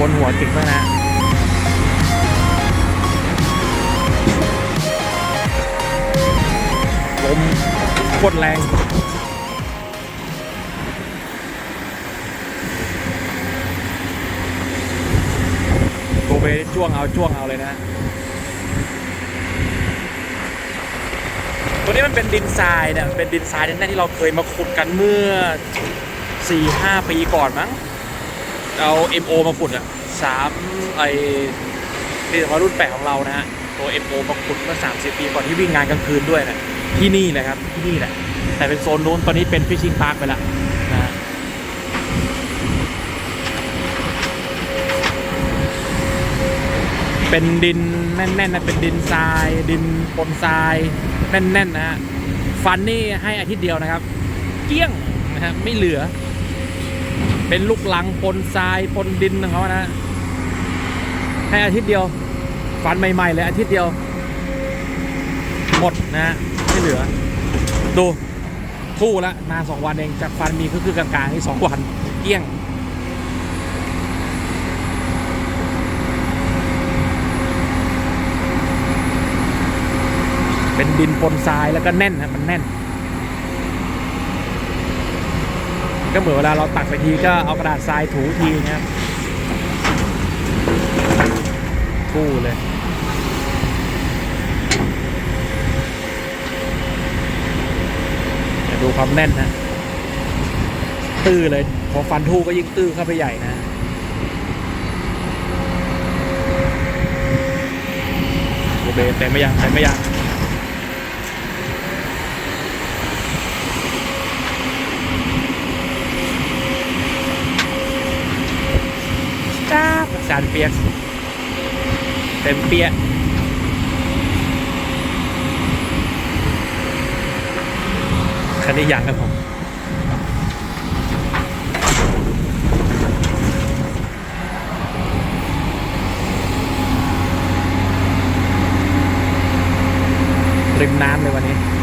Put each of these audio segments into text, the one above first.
บนหัวติดด้วยนะลมโคตรแรงโกเบจ้วงเอาจ้วงเอาเลยนะตัวนี้มันเป็นดินทรายเนี่ยเป็นดินทรายแน่ๆที่เราเคยมาขุดกันเมื่อ4-5ปีก่อนมั้ง เอา MO มาขุดอะสามไอนี่ว่ารุ่นแปดของเรานะฮะตัว MO มาขุดเมื่อ 30 ปีก่อนที่วิ่งงานกลางคืนด้วยนะที่นี่แหละครับที่นี่แหละ แต่เป็นโซนนู้นตอนนี้เป็นฟิชชิงพาร์คไปล้วนะเป็นดินแน่นๆนะเป็นดินทราย ดินปนทรายแน่นๆนะฮะฟันนี่ให้อาทิตย์เดียวนะครับ เกลี้ยงนะฮะไม่เหลือ เป็นลูกหลังปนทรายปนดินของเขานะฮะให้อาทิตย์เดียวฟันใหม่ๆเลยอาทิตย์เดียว หมดนะฮะไม่เหลือ ดูทู่ละมาสองวันเองจากฟันมีก็คือกลางๆที่สองวันเกี้ยงเป็นดินปนทรายแล้วก็แน่นนะมันแน่น ก็เหมือนเวลาเราตักไปทีก็เอากระดาษทรายถูทีนะครับทู่เลยดูความแน่นนะ ตื้อเลย พอฟันทู่ก็ยิ่งตื้อเข้าไปใหญ่นะโอเบเต็มไม่ยังเต็มไม่ยัง จาจานเปียกเต็มเปียกคันนี้ยังครับผมริมน้ำเลยวันนี้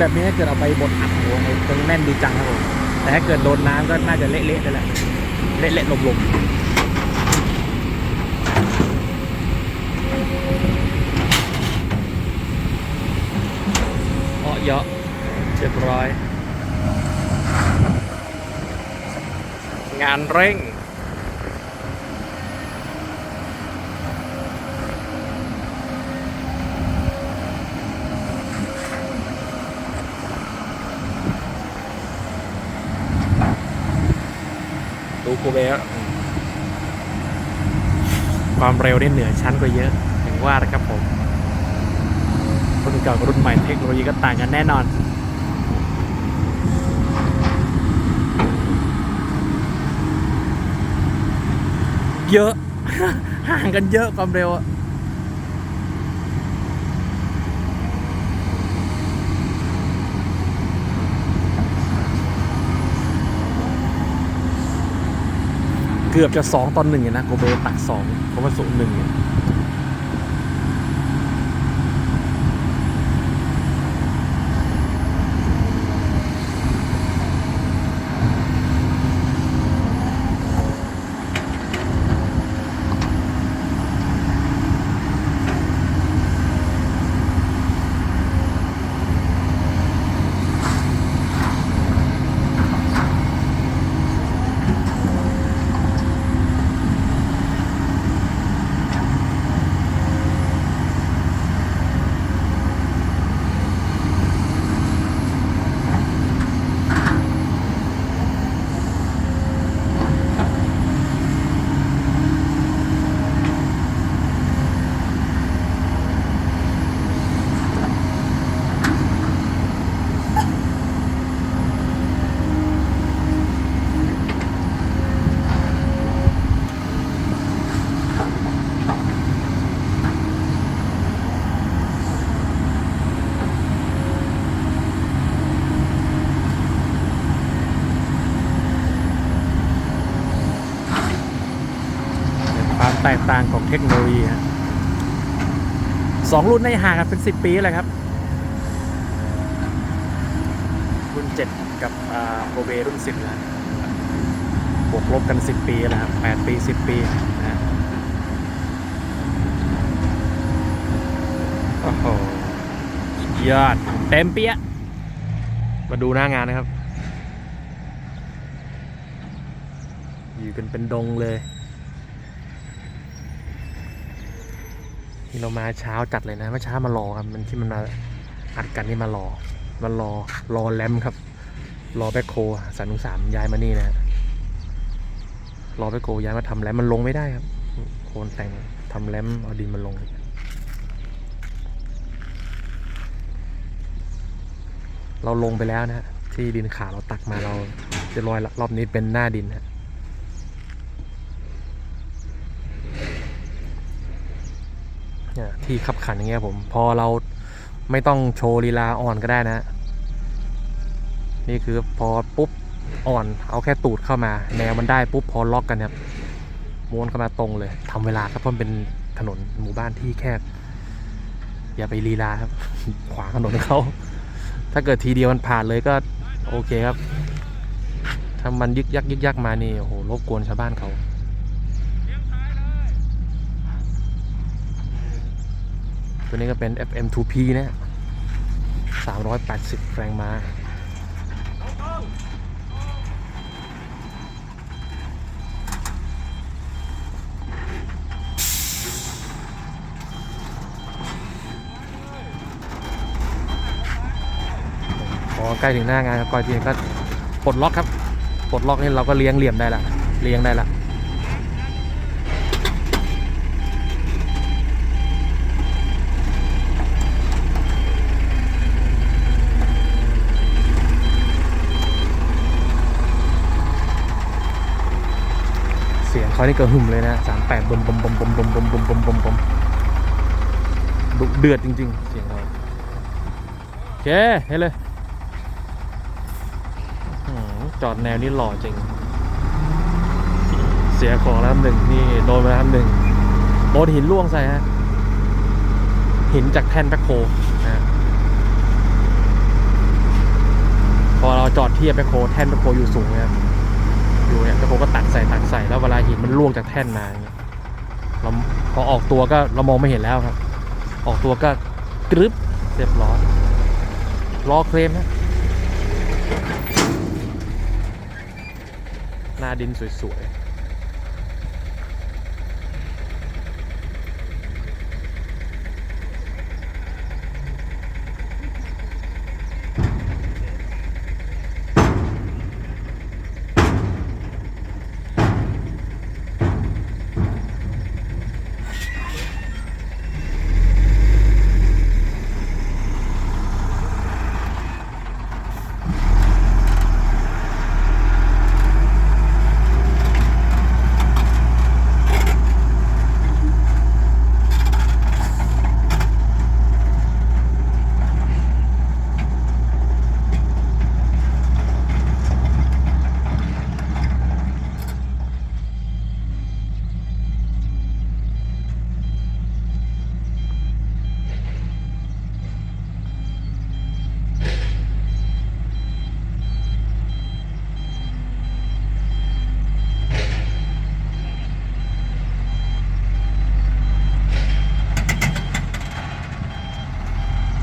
แบบนี้ถ้าเกิดเอาไปบดอัดโอ้โหตรงแน่นดีจังครับผมแต่ถ้าเกิดโดนน้ำก็น่าจะเละๆเลยแหละเละๆลมๆเออเยอะเรียบร้อย งานเร่งูแล้วความเร็วได้เหนือชั้นกว่าเยอะถึงว่านะครับผม รุ่นเก่ากับรุ่นใหม่เทคโนโลยีก็ต่างกันแน่นอนเยอะ ห่างกันเยอะความเร็วอะ เกือบจะสองตอนหนึ่งนะโกเบตักสองเพราะว่าสุหนึ่งเนี่ย เทคโนโลยีฮะสองรุ่นในห่างกันเป็นสิบปีเลยครับ รุ่นเจ็ดกับโปรเบรุ่นสิบนะบวกลบกันสิบปีแล้วครับแปดปีสิบปีนะโอ้โหยอดเต็มเปี้ยะมาดูหน้างานนะครับ อยู่กันเป็นดงเลย นี่เรามาเช้าจัดเลยนะเมื่อเช้ามารอครับมันที่มันมาอัดกันนี่มารอมารอรอแลมครับ รอแบคโคสามสามย้ายมานี่นะฮะรอแบคโคย้ายมาทำแลมมันลงไม่ได้ครับ โคนแต่งทำแลมเอาดินมาลงเราลงไปแล้วนะฮะที่ดินขาเราตักมาเราจะลอยรอบนี้เป็นหน้าดินฮะเนี่ย ที่ขับขันอย่างเงี้ยผม พอเราไม่ต้องโชว์ลีลาอ่อนก็ได้นะฮะนี่คือพอปุ๊บอ่อนเอาแค่ตูดเข้ามา แนวมันได้ปุ๊บพอล็อกกันครับม้วนเข้ามาตรงเลยทำเวลาครับเพราะมันเป็นถนนหมู่บ้านที่แคบอย่าไปลีลาครับ ขวางถนนเขาถ้าเกิดทีเดียวมันผ่านเลยก็โอเคครับถ้ามันยึกยักยึกยักมานี่โอ้โหรบกวนชาวบ้านเขา ตัวนี้ก็เป็น FM2P นะ 380 แรงม้าพอใกล้ถึงหน้างานก็ทีก็ปลดล็อกครับ ปลดล็อกนี่เราก็เลี้ยงเหลี่ยมได้ละ เลี้ยงได้ละ เสียงเขานี่ก็หึมเลยนะสามแปดบมบมบมบมบมบมบมบมบมบมดุเดือดจริง ๆ เสียงเขาโอเคให้เลยจอดแนวนี้หล่อจริง เสียของแล้วหนึ่งนี่โดนไปแล้วหนึ่งโดนหินล่วงใส่ฮะหินจากแท่นแบคโฮนะฮะพอเราจอดเทียบแบคโฮแท่นแบคโฮอยู่สูงนะครับ อยู่เนี่ยแบคโฮก็ตักใส่ตักใส่แล้วเวลาหินมันล่วงจากแท่นมาเงี้ยเราพอออกตัวก็เรามองไม่เห็นแล้วครับ ออกตัวก็กรึบเรียบร้อยรอเคลมนะหน้าดินสวยๆ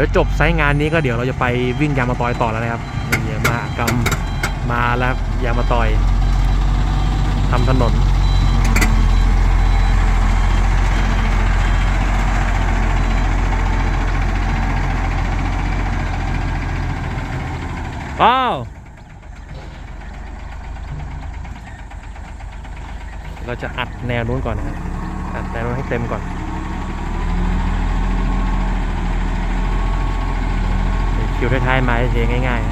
ดี๋ยวจบไซต์งานนี้ก็เดี๋ยวเราจะไปวิ่งยางมาตอยต่อแล้วนะครับนี่มากรรมมาแล้วยางมาตอยทำถนนอ้าวเราจะอัดแนวนู้นก่อนนะครับอัดแนวนู้นให้เต็มก่อน อยู่ท้ายๆมาเทง่าย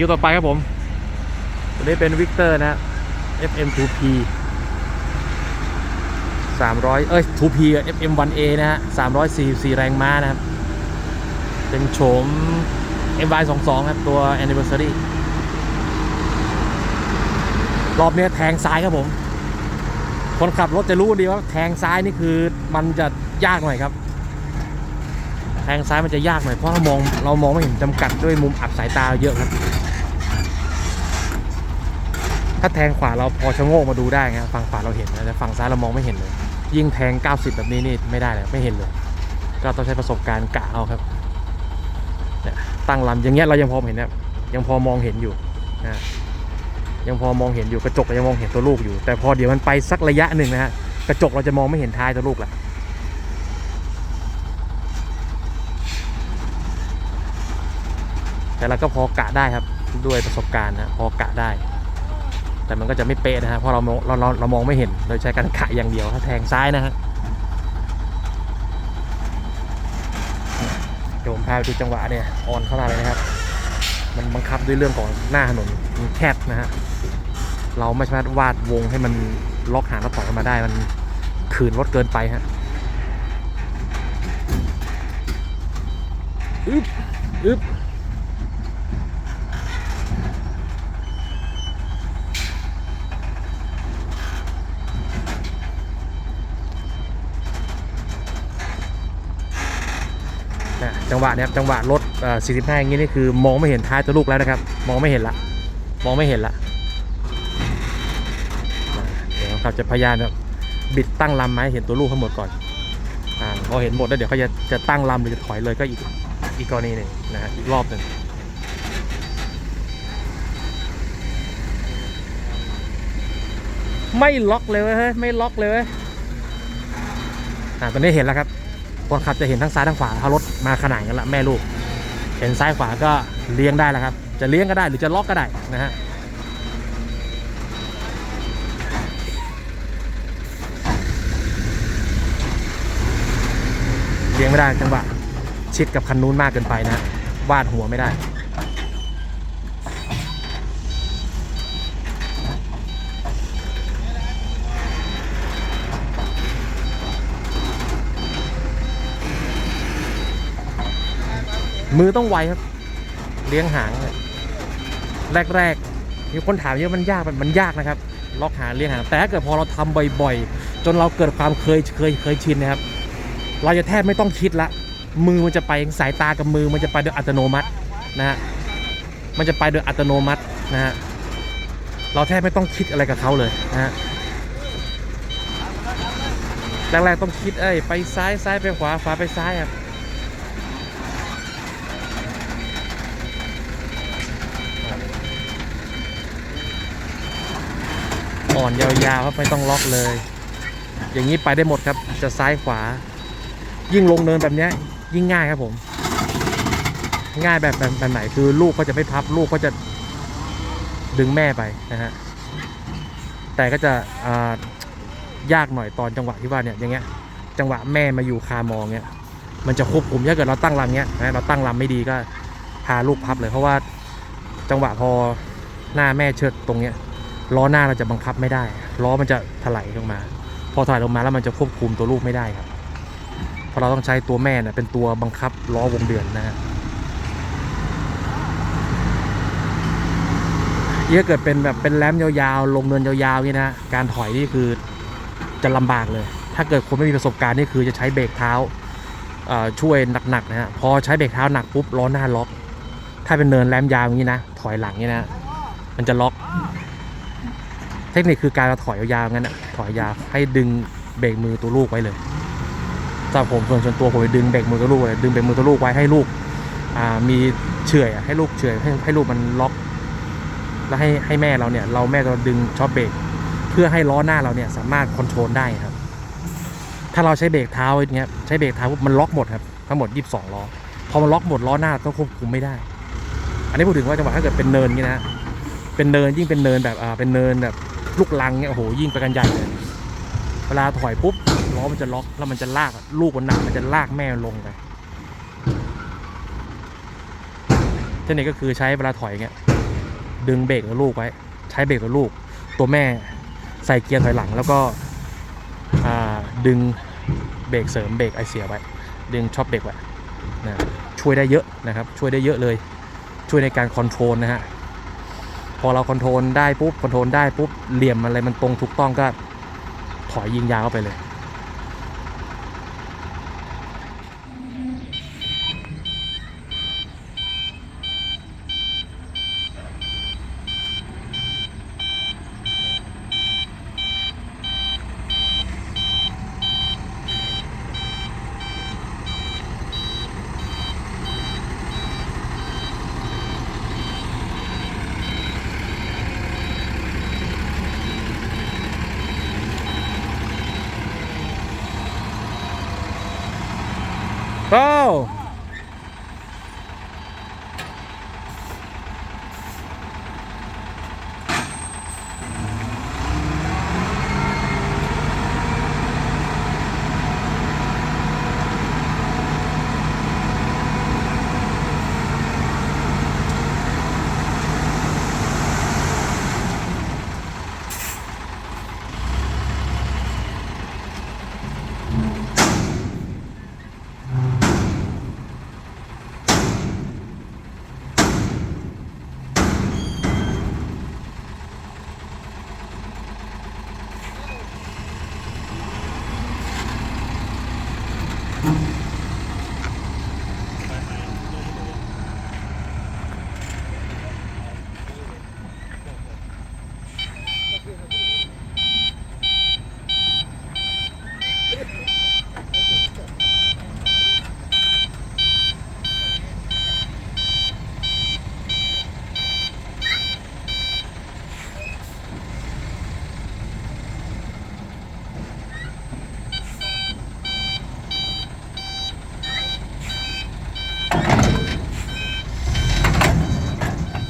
คิวต่อไปครับผม ตัวนี้เป็นวิกเตอร์นะ FM2P 300 เอ้ย 2P กับ FM1A นะฮะ344 แรงม้านะครับ เป็นโฉม MY22 ครับ ตัว Anniversary รอบเนี้ยแทงซ้ายครับผม คนขับรถจะรู้ดีว่าแทงซ้ายนี่คือมันจะยากหน่อยครับ แทงซ้ายมันจะยากหน่อยเพราะเรามองเรามองไม่เห็นจำกัดด้วยมุมอับสายตาเยอะครับ ถ้าแทงขวาเราพอชะโงกมาดูได้ครับฝั่งขวาเราเห็นนะแต่ฝั่งซ้ายเรามองไม่เห็นเลย ยิ่งแทง 90 แบบนี้นี่ไม่ได้เลยไม่เห็นเลย ก็ต้องใช้ประสบการณ์กะเอาครับเนี่ยตั้งลำอย่างเงี้ยเรายังพอเห็นนะยังพอมองเห็นอยู่นะยังพอมองเห็นอยู่กระจกเรายังมองเห็นตัวลูกอยู่ แต่พอเดี๋ยวมันไปสักระยะหนึ่งนะฮะกระจกเราจะมองไม่เห็นท้ายตัวลูกละแต่เราก็พอกะได้ครับด้วยประสบการณ์นะพอกะได้ แต่มันก็จะไม่เป๊ะนะฮะเพราะเราเราเราเรามองไม่เห็นเราใช้การกะอย่างเดียวถ้าแทงซ้ายนะฮะเดี๋ยวผมพาไปดูจังหวะเนี่ยออนเข้ามาเลยนะครับ มันบังคับด้วยเรื่องของหน้าถนนมันแคบนะฮะเราไม่สามารถวาดวงให้มันล็อกหางรถต่อกันมาได้มันขืนรถเกินไปฮะอึ๊บอึ๊บ จังหวะเนี้ยครับจังหวะรถเอ่อ45อย่างงี้นี่คือมองไม่เห็นท้ายตัวลูกแล้วนะครับ มองไม่เห็นละ มองไม่เห็นละนะเดี๋ยวครับจะพยายามแบบบิดตั้งลำมาให้เห็นตัวลูกทั้งหมดก่อนอ่าพอเห็นหมดแล้วเดี๋ยวเขาจะจะตั้งลำหรือจะถอยเลยก็อีกอีกกรณีหนึ่งนะฮะอีกรอบหนึ่งไม่ล็อกเลยเว้ยเฮ้ยไม่ล็อกเลยเว้ยอ่าตอนนี้เห็นแล้วครับคนขับจะเห็นทั้งซ้ายทั้งขวาถ้ารถ มาขนาดกันละแม่ลูก เห็นซ้ายขวาก็เลี้ยงได้แล้วครับ จะเลี้ยงก็ได้หรือจะล็อกก็ได้นะฮะเลี้ยงไม่ได้จังหวะชิดกับคันนู้นมากเกินไปนะวาดหัวไม่ได้ มือต้องไวครับ เลี้ยงหางแรกๆมีคนถามเยอะมันยากมันยากนะครับ ล็อกหางเลี้ยงหางแต่ถ้าเกิดพอเราทำบ่อยๆ จนเราเกิดความเคยเคยเคยชินนะครับ เราจะแทบไม่ต้องคิดละ มือมันจะไปสายตากับมือมันจะไปโดยอัตโนมัตินะฮะมันจะไปโดยอัตโนมัตินะฮะเราแทบไม่ต้องคิดอะไรกับเขาเลยนะฮะแรกๆต้องคิดเอ้ยไปซ้ายซ้ายไปขวาขวาไปซ้ายครับ อ่อนยาวๆครับไม่ต้องล็อกเลย อย่างนี้ไปได้หมดครับ จะซ้ายขวา ยิ่งลงเนินแบบนี้ยิ่งง่ายครับผม ง่ายแบบแบบไหนคือลูกก็จะไม่พับลูกก็จะดึงแม่ไปนะฮะแต่ก็จะยากหน่อยตอนจังหวะที่ว่าเนี่ยอย่างเงี้ยจังหวะแม่มาอยู่คามองเงี้ยมันจะควบคุมถ้าเกิดเราตั้งลำเงี้ยนะเราตั้งลำไม่ดีก็พาลูกพับเลยเพราะว่าจังหวะพอหน้าแม่เชิดตรงเนี้ย ล้อหน้าเราจะบังคับไม่ได้ ล้อมันจะถลายลงมา พอถลายลงมาแล้วมันจะควบคุมตัวลูกไม่ได้ครับ เพราะเราต้องใช้ตัวแม่เนี่ยเป็นตัวบังคับล้อวงเดือนนะฮะถ้าเกิดเป็นแบบเป็นแรมยาวๆ ลงเนินยาวๆนี่นะการถอยนี่คือจะลำบากเลย ถ้าเกิดคนไม่มีประสบการณ์นี่คือจะใช้เบรกเท้าช่วยหนักๆนะฮะพอใช้เบรกเท้าหนักปุ๊บล้อหน้าล็อก ถ้าเป็นเนินแรมยาวอย่างนี้นะถอยหลังนี่นะมันจะล็อก เทคนิคคือการเราถอยยาวๆงั้นอะถอยยาวให้ดึงเบรกมือตัวลูกไว้เลยสำหรับผมส่วนส่วนตัวผมดึงเบรกมือตัวลูกไว้ดึงเบรกมือตัวลูกไว้ให้ลูกมีเฉื่อยอะให้ลูกเฉื่อยให้ให้ลูกมันล็อก แล้วให้ให้แม่เราเนี่ย เราแม่เราดึงช็อปเบรกเพื่อให้ล้อหน้าเราเนี่ยสามารถคอนโทรลได้ครับ ถ้าเราใช้เบรกเท้าอย่างเงี้ยใช้เบรกเท้ามันล็อกหมดครับทั้งหมด 22 ล้อพอมันล็อกหมดล้อหน้าต้องควบคุมไม่ได้ อันนี้พูดถึงว่าจังหวะถ้าเกิดเป็นเนินอย่างงี้นะเป็นเนินยิ่งเป็นเนินแบบอ่าเป็นเนินแบบ ลูกลังเนี่ยโอ้โหยิ่งไปกันใหญ่เลยเวลาถอยปุ๊บล้อมันจะล็อกแล้วมันจะลากลูกมันหนักมันจะลากแม่ลงไปถคนิคก็คือใช้เวลาถอยเงี้ยดึงเบรกกับลูกไว้ ใช้เบรกกับลูก ตัวแม่ใส่เกียร์ถอยหลังแล้วก็ดึงเบรกเสริมเบรกไอเสียไว้ ดึงช็อปเบรกไว้นะช่วยได้เยอะนะครับ ช่วยได้เยอะเลย ช่วยในการคอนโทรลนะฮะ พอเราคอนโทรลได้ปุ๊บคอนโทรลได้ปุ๊บเหลี่ยมอะไรมันตรงถูกต้องก็ถอยยิงยาวเข้าไปเลย go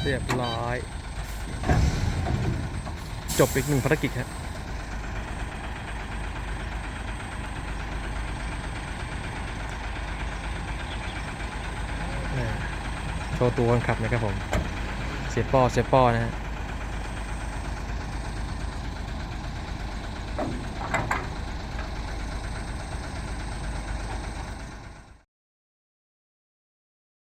เรียบร้อย จบอีกหนึ่งภารกิจครับโชว์ตัวคนขับนะครับผม เสียป้อเสียป้อนะฮะ